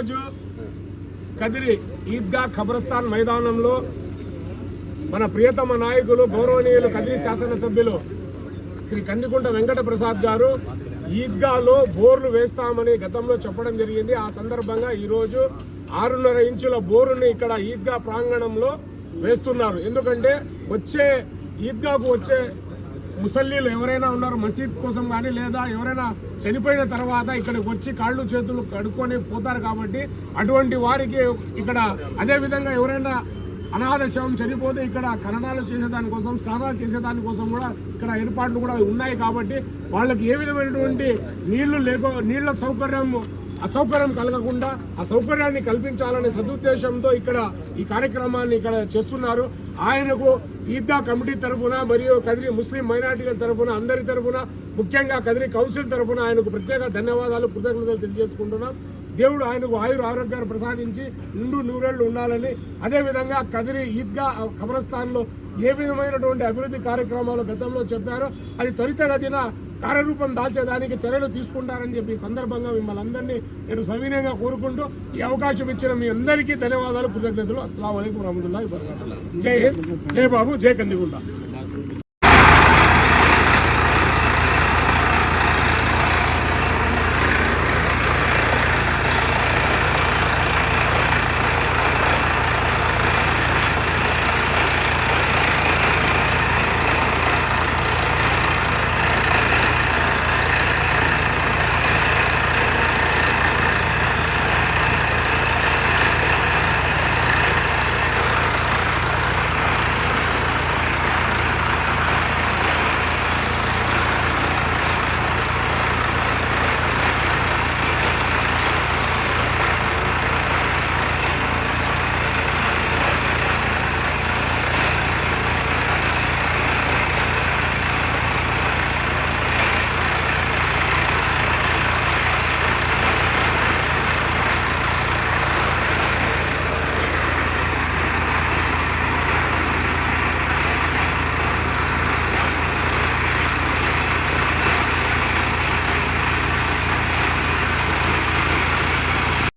ఈరోజు కదిరి ఈద్గా ఖబరస్థాన్ మైదానంలో మన ప్రియతమ నాయకులు గౌరవనీయులు కదిరి శాసనసభ్యులు శ్రీ కందికుంట వెంకట ప్రసాద్ గారు ఈద్గాలో బోర్లు వేస్తామని గతంలో చెప్పడం జరిగింది. ఆ సందర్భంగా ఈరోజు ఆరున్నర ఇంచుల బోరుని ఇక్కడ ఈద్గా ప్రాంగణంలో వేస్తున్నారు. ఎందుకంటే వచ్చే ఈద్గాకు వచ్చే ముసల్లీలు ఎవరైనా ఉన్నారు మసీద్ కోసం కానీ లేదా ఎవరైనా చనిపోయిన తర్వాత ఇక్కడికి వచ్చి కాళ్ళు చేతులు కడుక్కొని పోతారు కాబట్టి అటువంటి వారికి ఇక్కడ అదేవిధంగా ఎవరైనా అనాథ శవం చనిపోతే ఇక్కడ కన్నడాలు చేసేదానికోసం స్నానాలు చేసేదానికోసం కూడా ఇక్కడ ఏర్పాట్లు కూడా ఉన్నాయి కాబట్టి వాళ్ళకి ఏ విధమైనటువంటి నీళ్ళు లేకో నీళ్ళ సౌకర్యం అసౌకర్యం కలగకుండా ఆ సౌకర్యాన్ని కల్పించాలనే సదుద్దేశంతో ఇక్కడ ఈ కార్యక్రమాన్ని ఇక్కడ చేస్తున్నారు. ఆయనకు ఈద్గా కమిటీ తరఫున మరియు కదిరి ముస్లిం మైనార్టీల తరఫున అందరి తరఫున ముఖ్యంగా కదిరి కౌన్సిల్ తరఫున ఆయనకు ప్రత్యేక ధన్యవాదాలు కృతజ్ఞతలు తెలియజేసుకుంటున్నాం. దేవుడు ఆయనకు ఆయుర ఆరోగ్యాలు ప్రసాదించి నిండు నూరేళ్ళు ఉండాలని. అదేవిధంగా కదిరి ఈద్గా ఖబరస్థాన్లో ఏ విధమైనటువంటి అభివృద్ధి కార్యక్రమాలు గతంలో చెప్పారో అది త్వరితగతిన కార్యరూపం దాల్చేదానికి చర్యలు తీసుకుంటారని చెప్పి సందర్భంగా మిమ్మల్ని అందరినీ నేను సవినయంగా కోరుకుంటూ ఈ అవకాశం ఇచ్చిన మీ అందరికీ ధన్యవాదాలు కృతజ్ఞతలు. అస్సలం అయికం రహమతుల్లా జై హింద్ జై బాబు జై కందిగుంట.